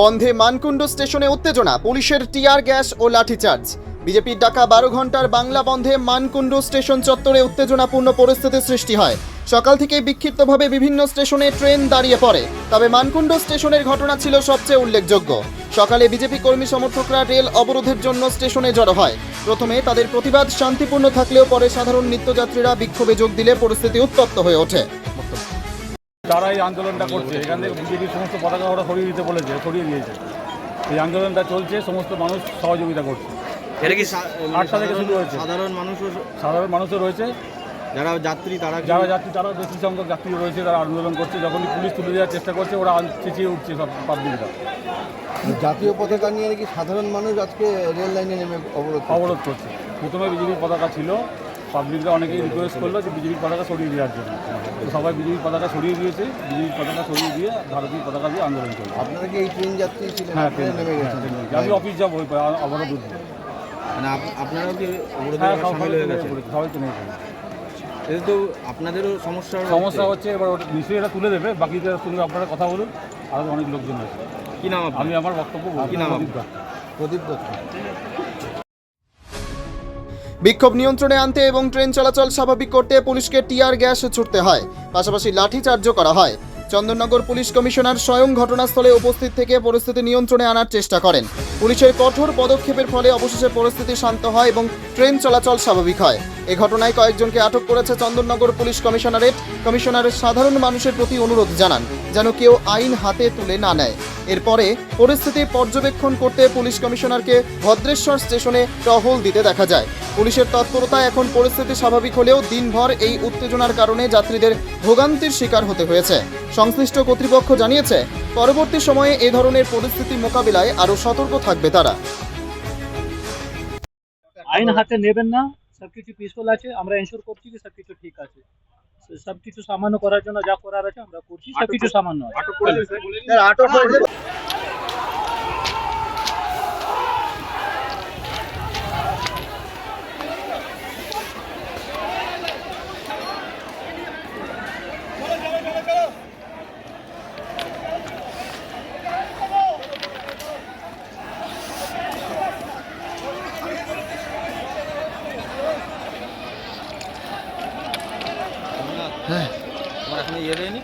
বন্ধে মানকুণ্ড স্টেশনে উত্তেজনা, পুলিশের টিয়ার গ্যাস ও লাঠিচার্জ। বিজেপির ডাকা বারো ঘণ্টার বাংলা বন্ধে মানকুণ্ড স্টেশন চত্বরে উত্তেজনাপূর্ণ পরিস্থিতির সৃষ্টি হয়। সকাল থেকে বিক্ষিপ্তভাবে বিভিন্ন স্টেশনে ট্রেন দাঁড়িয়ে পড়ে। তবে মানকুণ্ড স্টেশনের ঘটনা ছিল সবচেয়ে উল্লেখযোগ্য। সকালে বিজেপি কর্মী সমর্থকরা রেল অবরোধের জন্য স্টেশনে জড়ো হয়। প্রথমে তাদের প্রতিবাদ শান্তিপূর্ণ থাকলেও পরে সাধারণ নিত্যযাত্রীরা বিক্ষোভে যোগ দিলে পরিস্থিতি উত্তপ্ত হয়ে ওঠে। যারা এই আন্দোলনটা করছে। এখান থেকে বিজেপির সমস্ত পতাকা ওরা সরিয়ে দিতে বলেছে সরিয়ে দিয়েছে। এই আন্দোলনটা চলছে সমস্ত মানুষ সহযোগিতা করছে। এটা কি আটটা থেকে শুরু হয়েছে। সাধারণ মানুষও সাধারণ মানুষও রয়েছে। যারা যাত্রী তারা যারা যাত্রী তারা বেশি সংখ্যক যাত্রী রয়েছে তারা আন্দোলন করছে। যখনই পুলিশ তুলে দেওয়ার চেষ্টা করছে ওরা চেঁচিয়ে উঠছে সব পাবলিকরা। জাতীয় পতাকা নিয়ে নাকি সাধারণ মানুষ আজকে রেল লাইনে নেমে অবরোধ করছে। অবরোধ করছে। প্রথমে বিজেপির পতাকা ছিল পাবলিকরা অনেকেই রিকোয়েস্ট করল যে বিজেপির পতাকা সরিয়ে দেওয়ার জন্য। তো সবাই বিজেপির পতাকা সরিয়ে দিয়েছে বিজেপির পতাকা সরিয়ে দিয়ে ভারতীয় পতাকা দিয়ে আন্দোলন চলছে আপনারা কি এই ট্রেন যাত্রী ছিলেন? হ্যাঁ ট্রেন নেমে হ্যাঁ, গেছেন। আমি অফিস যাব ওই অবরোধ উঠবো। মানে আপ- আপনারাও কি হ্যাঁ সবাই তো নেই এতে তো আপনাদেরও সমস্যা সমস্যা হচ্ছে এবার ওটা নিশ্চয়ই এটা তুলে দেবে। বাকিদের সঙ্গে আপনারা কথা বলুন আরও অনেক লোকজন আছে। কি নাম আমি আমার বক্তব্য। কি নাম? প্রদীপ দাস। প্রদীপ দত্ত। বিক্ষোভ নিয়ন্ত্রণে আনতে এবং ট্রেন চলাচল স্বাভাবিক করতে পুলিশকে টিয়ার গ্যাস ছুটতে হয়। পাশাপাশি লাঠিচার্জও করা হয়। চন্দননগর পুলিশ কমিশনার স্বয়ং ঘটনাস্থলে উপস্থিত থেকে পরিস্থিতি নিয়ন্ত্রণে আনার চেষ্টা করেন। পুলিশের কঠোর পদক্ষেপের ফলে অবশেষে পরিস্থিতি শান্ত হয় এবং ট্রেন চলাচল স্বাভাবিক হয়। এ ঘটনায় কয়েকজনকে আটক করেছে চন্দননগর পুলিশ কমিশনারেট। কমিশনারের সাধারণ মানুষের প্রতি অনুরোধ জানান, যেন কেউ আইন হাতে তুলে না নেয়। এরপরে পরিস্থিতি পর্যবেক্ষণ করতে পুলিশ কমিশনারকে ভদ্রেশ্বর স্টেশনে টহল দিতে দেখা যায়। পুলিশের তৎপরতা এখন পরিস্থিতি স্বাভাবিক হলেও দিনভর এই উত্তেজনার কারণে যাত্রীদের ভোগান্তির শিকার হতে হয়েছে। সংশ্লিষ্ট কর্তৃপক্ষ জানিয়েছে, পরবর্তী সময়ে এ ধরনের পরিস্থিতি মোকাবিলায় আরও সতর্ক থাকবে তারা। আইন হাতে নেবেন না সবকিছু পিসফুল আছে আমরা এনশোর করছি যে সবকিছু ঠিক আছে। সবকিছু সামান্য করার জন্য যা করার আছে আমরা করছি সবকিছু সামান্য আছে। হ্যাঁ। আমার এখন ইয়ে দেয়নি?